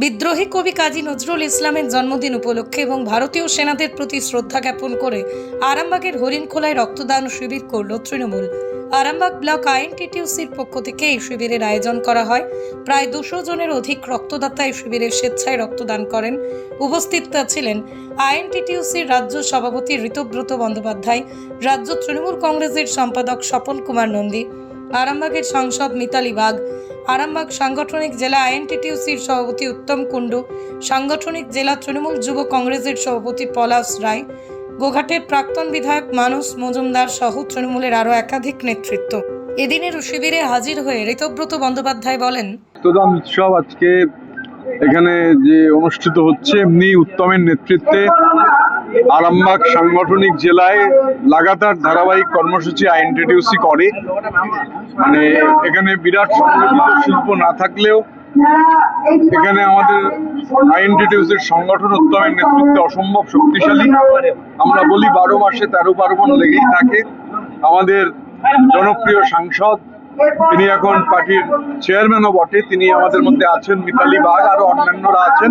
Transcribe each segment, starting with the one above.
বিদ্রোহী কবি কাজী নজরুল ইসলামের জন্মদিন উপলক্ষে এবং ভারতীয় সেনাদের প্রতি শ্রদ্ধা জ্ঞাপন করে আরামবাগের হরিণখোলায় রক্তদান শিবির করল তৃণমূল। আরামবাগ ব্লক আইএনটিটিউসির পক্ষ থেকে এই শিবিরের আয়োজন করা হয়। প্রায় দুশো জনের অধিক রক্তদাতা এই শিবিরে স্বেচ্ছায় রক্তদান করেন। উপস্থিত ছিলেন আইএনটিটিউসির রাজ্য সভাপতি ঋতব্রত বন্দ্যোপাধ্যায়, রাজ্য তৃণমূল কংগ্রেসের সম্পাদক স্বপন কুমার নন্দী, আরামবাগের সাংসদ মিতালি বাগ আরামবাগ সাংগঠনিক জেলা আইএনটিটিউসির সভাপতি উত্তম কুণ্ডু, সাংগঠনিক জেলা তৃণমূল যুব কংগ্রেসের সভাপতি পলাশ রায়, গোঘাটের প্রাক্তন বিধায়ক মানস মজুমদার সহ তৃণমূলের আরও একাধিক নেতৃত্ব। এদিনের শিবিরে হাজির হয়ে ঋতব্রত বন্দ্যোপাধ্যায় বলেন, রক্তদান উৎসব আজকে এখানে যে অনুষ্ঠিত হচ্ছে, এমনি উত্তমের নেতৃত্বে আরামবাগ সাংগঠনিক জেলায় লাগাতার ধারাবাহিক কর্মসূচি আইএনটিটিউসি করে। মানে এখানে বিরাট সংগঠিত শিল্প না থাকলেও এখানে আমাদের আইএনটিটিউসির সংগঠন উত্তমের নেতৃত্বে অসম্ভব শক্তিশালী। আমরা বলি বারো মাসে তেরো পার্বণ লেগেই থাকে। আমাদের জনপ্রিয় সাংসদ তিনি এখন পার্টির চেয়ারম্যানও বটে। তিনি আমাদের মধ্যে আছেন মিতালি বাগ আরও অন্যান্যরা আছেন।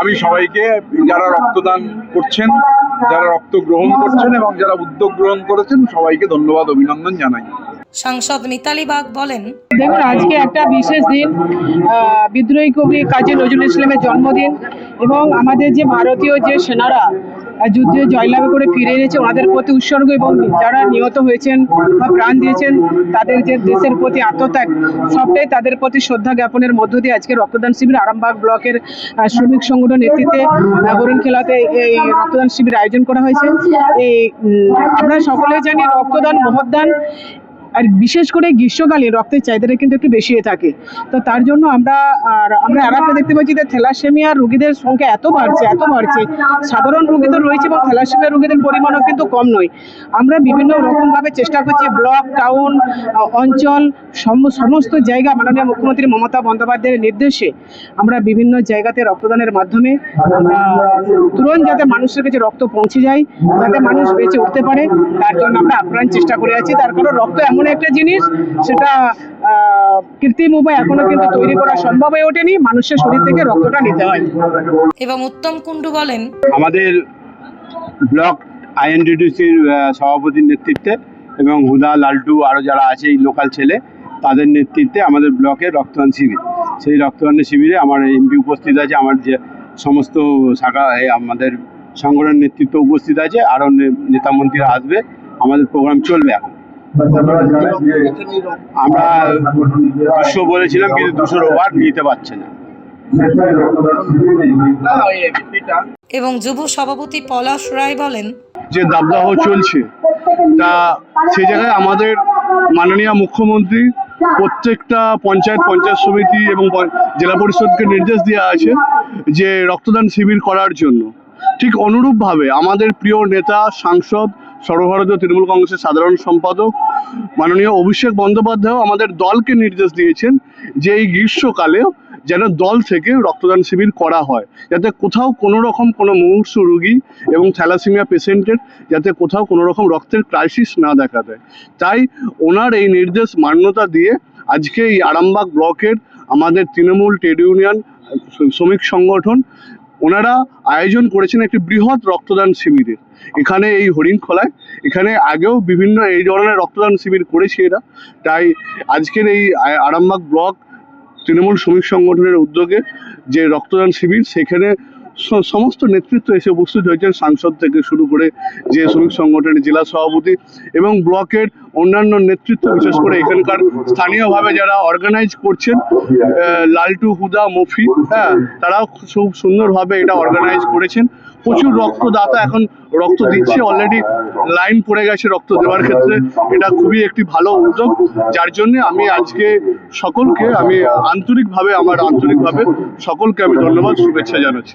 আমি সবাইকে যারা রক্তদান করছেন যারা রক্ত গ্রহণ করছেন এবং যারা উদ্যোগ গ্রহণ করেছেন সবাইকে ধন্যবাদ অভিনন্দন জানাই। সাংসদ মিতালি বাগ বলেন দেখুন আজকে একটা বিশেষ দিন আহ, বিদ্রোহী কবি কাজী নজরুল ইসলামের জন্মদিন এবং আমাদের যে ভারতীয় যে সেনারা যুদ্ধে জয়লাভ করে ফিরে এনেছে, ওনাদের প্রতি উৎসর্গ এবং যারা নিহত হয়েছেন বা প্রাণ দিয়েছেন, তাদের যে দেশের প্রতি আত্মত্যাগ, সবটাই তাদের প্রতি শ্রদ্ধা জ্ঞাপনের মধ্য দিয়ে আজকে রক্তদান শিবির আরামবাগ ব্লকের শ্রমিক সংগঠন নেতৃত্বে হরিণ খেলাতে এই রক্তদান শিবির আয়োজন করা হয়েছে। এই আমরা সকলেই জানি রক্তদান মহদান আর বিশেষ করে গ্রীষ্মকালে রক্তের চাহিদাটা কিন্তু একটু বেশি থাকে। তো তার জন্য আমরা, আর আমরা আর একটা দেখতে পাচ্ছি যে থ্যালাসেমিয়া রোগীদের সংখ্যা এত বাড়ছে এত বাড়ছে। সাধারণ রোগী তো রয়েছে এবং থ্যালাসেমিয়া রোগীদের পরিমাণও কিন্তু কম নয়। আমরা বিভিন্ন রকমভাবে চেষ্টা করছি, ব্লক, টাউন, অঞ্চল, সম- সমস্ত জায়গা মাননীয় মুখ্যমন্ত্রী মমতা বন্দ্যোপাধ্যায়ের নির্দেশে আমরা বিভিন্ন জায়গাতে রক্তদানের মাধ্যমে তুরন্ত যাতে মানুষের কাছে রক্ত পৌঁছে যায়, যাতে মানুষ বেঁচে উঠতে পারে, তার জন্য আমরা আপ্রাণ চেষ্টা করে আছি। তার কারণ রক্ত এমন একটা জিনিস সেটা কৃত্রিম উপায় এখনও কিন্তু তৈরি করা সম্ভব হয়ে ওঠেনি। মানুষের শরীর থেকে রক্তটা নিতে হয়। এবং উত্তম কুণ্ডু বলেন আমাদের ব্লক আইএনটিটিসির সভাপতির নেতৃত্বে এবং হুদা লালটু আরও যারা আছে এই লোকাল ছেলে তাদের নেতৃত্বে আমাদের ব্লকের রক্তদান শিবির। সেই রক্তদানের শিবিরে আমার এমপি উপস্থিত আছে আমার যে সমস্ত শাখা আমাদের সংগঠনের নেতৃত্ব উপস্থিত আছে আরও নেতা মন্ত্রীরা আসবে। আমাদের প্রোগ্রাম চলবে এখন। আমরা দুশো বলেছিলাম কিন্তু দুশোর ওভার নিতে পারছে না। এবং যুব সভাপতি পলাশ রায় বলেন যে দাবদাহ চলছে তা সেই জায়গায় আমাদের মাননীয় মুখ্যমন্ত্রী প্রত্যেকটা পঞ্চায়েত পঞ্চায়েত সমিতি এবং জেলা পরিষদকে নির্দেশ দেওয়া আছে যে রক্তদান শিবির করার জন্য। ঠিক অনুরূপভাবে আমাদের প্রিয় নেতা সাংসদ সর্বভারতীয় তৃণমূল কংগ্রেসের সাধারণ সম্পাদক মাননীয় অভিষেক বন্দ্যোপাধ্যায়ও আমাদের দলকে নির্দেশ দিয়েছেন যে এই গ্রীষ্মকালেও যেন দল থেকে রক্তদান শিবির করা হয়, যাতে কোথাও কোনো রকম কোনো মুমূর্ষু রোগী এবং থ্যালাসেমিয়া পেশেন্টের যাতে কোথাও কোনো রকম রক্তের ক্রাইসিস না দেখা দেয়। তাই ওনার এই নির্দেশ মান্যতা দিয়ে আজকে এই আরামবাগ ব্লকের আমাদের তৃণমূল ট্রেড ইউনিয়ন শ্রমিক সংগঠন ওনারা আয়োজন করেছেন একটি বৃহৎ রক্তদান শিবিরের। এখানে এই হরিণখোলায় এখানে আগেও বিভিন্ন এই ধরনের রক্তদান শিবির করেছে এরা। তাই আজকের এই আরামবাগ ব্লক তৃণমূল শ্রমিক সংগঠনের উদ্যোগে যে রক্তদান শিবির, সেখানে সমস্ত নেতৃত্ব এসে উপস্থিত হয়েছেন। সাংসদ থেকে শুরু করে যে শ্রমিক সংগঠনের জেলা সভাপতি এবং ব্লকের অন্যান্য নেতৃত্ব, বিশেষ করে এখানকার স্থানীয়ভাবে যারা অর্গানাইজ করছেন লালটু, হুদা, মফি হ্যাঁ তারাও খুব সুন্দরভাবে এটা অর্গানাইজ করেছেন। প্রচুর রক্তদাতা এখন রক্ত দিচ্ছে অলরেডি লাইন পড়ে গেছে রক্ত দেওয়ার ক্ষেত্রে। এটা খুবই একটি ভালো উদ্যোগ, যার জন্য আমি আজকে সকলকে, আমি আন্তরিকভাবে, আমার আন্তরিকভাবে সকলকে আমি ধন্যবাদ, শুভেচ্ছা জানাচ্ছি।